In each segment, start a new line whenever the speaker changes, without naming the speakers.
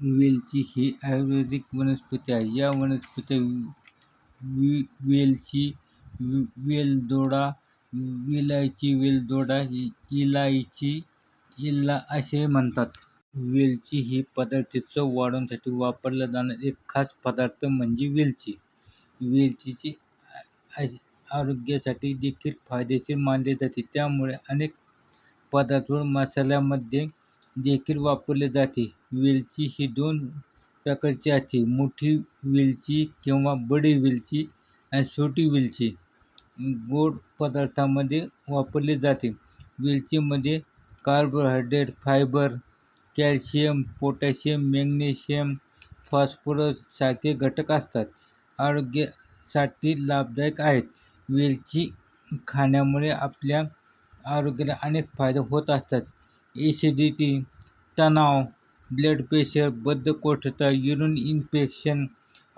वेलची ही आयुर्वेदिक वनस्पती आहे. या वनस्पतीला वेलची, वेलदोडा, विलायची, वेलदोडा, इलायची, इला असेही म्हणतात. वेलची ही पदार्थ चव वाढवण्यासाठी वापरला जाणारा एक खास पदार्थ म्हणजे वेलची. वेलचीची आरोग्यासाठी देखील फायदेशीर मानली जाते. त्यामुळे अनेक पदार्थ व देखील वापरले जाते. वेलची ही दोन प्रकारची असते. मोठी वेलची किंवा बडी वेलची आणि छोटी वेलची. गोड पदार्थामध्ये वापरली जाते. वेलचीमध्ये carbohydrate, fibre, calcium, potassium, magnesium, phosphorus सारखे घटक असतात. आरोग्यासाठी लाभदायक आहेत. वेलची खाण्यामुळे आपल्या आरोग्याला अनेक फायदे होत असतात. ॲसिडिटी, तणाव, ब्लड प्रेशर, बद्धकोष्ठता, युरिन इन्फेक्शन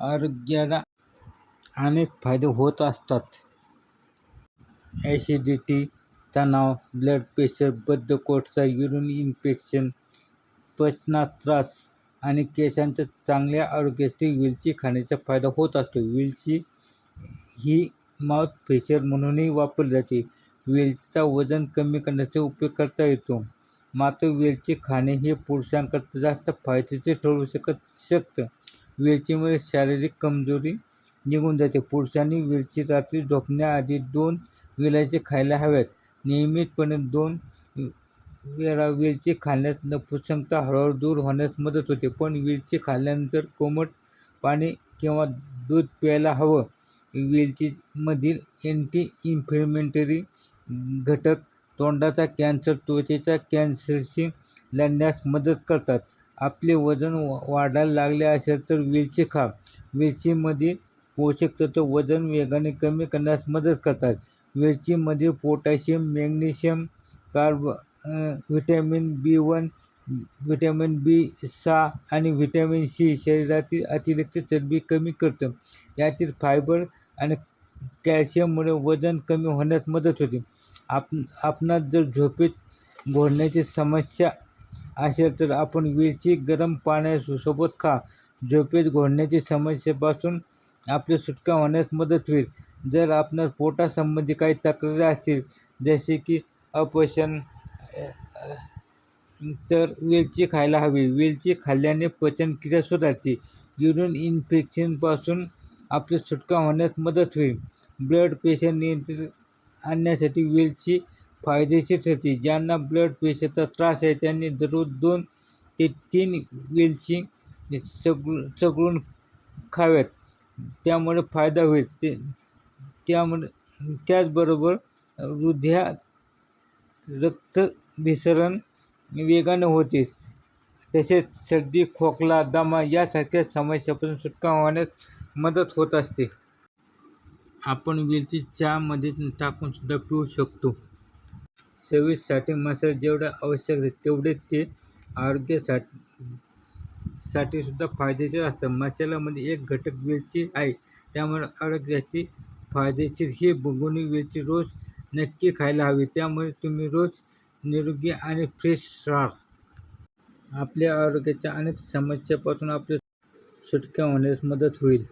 आरोग्याला अनेक फायदे होत असतात. ॲसिडिटी, तणाव, ब्लड प्रेशर, बद्धकोष्ठता, युरिन इन्फेक्शन, पचनात त्रास आणि केसांच्या चांगल्या आरोग्यासाठी वेलची खाण्याचा फायदा होत असतो. वेलची ही माउथ फेशर म्हणूनही वापरली जाते. वेलचीचा वजन कमी करण्याचा उपयोग करता येतो. मात्र वेलची खाणे हे पुरुषांकरता जास्त फायद्याचे ठरू शकत शकतं. वेलचीमुळे शारीरिक कमजोरी निघून जाते. पुरुषांनी वेलची रात्री झोपण्याआधी दोन वेलाचे खायला हव्यात. नियमितपणे दोन वेळा वेलची खाल्ल्याने नपुंसकता हळूहळू दूर होण्यास मदत होते. पण वेलची खाल्ल्यानंतर कोमट पाणी किंवा दूध प्यायला हवं. वेलचीमधील अँटी इन्फ्लेमेटरी घटक तोंडाचा कॅन्सर, त्वचेच्या कॅन्सरशी लढण्यास मदत करतात. आपले वजन वाढायला लागले असेल तर वेलची खा. वेलचीमधील पोषक तत्व वजन वेगाने कमी करण्यास मदत करतात. वेलचीमध्ये potassium, magnesium, carb vitamin B one, vitamin B सहा आणि व्हिटॅमिन सी शरीरातील अतिरिक्त चरबी कमी करतं. यातील फायबर आणि कॅल्शियममुळे वजन कमी होण्यास मदत होते. आप आपणास जर झोपेत घोळण्याची समस्या असेल तर आपण वेलची गरम पाण्यासोबत खा. झोपेत घोळण्याची समस्येपासून आपली सुटका होण्यास मदत होईल. जर आपणास पोटासंबंधी काही तक्रारी असतील, जसे की अपचन, तर वेलची खायला हवी. वेलची खाल्ल्याने पचनक्रिया सुधारते. युरिन इन्फेक्शनपासून आपली सुटका होण्यास मदत होईल. ब्लड प्रेशर नियंत्रित आणण्यासाठी वेलची फायदेशीर ठरते. ज्यांना ब्लड प्रेशरचा त्रास आहे त्यांनी दररोज दोन ते तीन वेलची चेगळून खाव्यात. त्यामुळे फायदा होईल. ते त्यामुळे त्याचबरोबर हृदयात रक्तभिसरण वेगाने होते. तसेच सर्दी, खोकला, दमा यासारख्या समस्यापासून सुटका होण्यास मदत होत असते. आपण वेलची चहामध्ये टाकून सुद्धा पिऊ शकतो. चवीसाठी मसाला जेवढा आवश्यक आहे तेवढे ते आरोग्यासाठी साठी सुद्धा फायदेशीर असतात. मसाल्यामध्ये एक घटक वेलची आहे. त्यामुळे आरोग्याची फायदेशीर हे बघून वेलची रोज नक्की खायला हवी. त्यामुळे तुम्ही रोज निरोगी आणि फ्रेश राहाल. आपल्या आरोग्याच्या अनेक समस्यांपासून आपली सुटका होण्यास मदत होईल.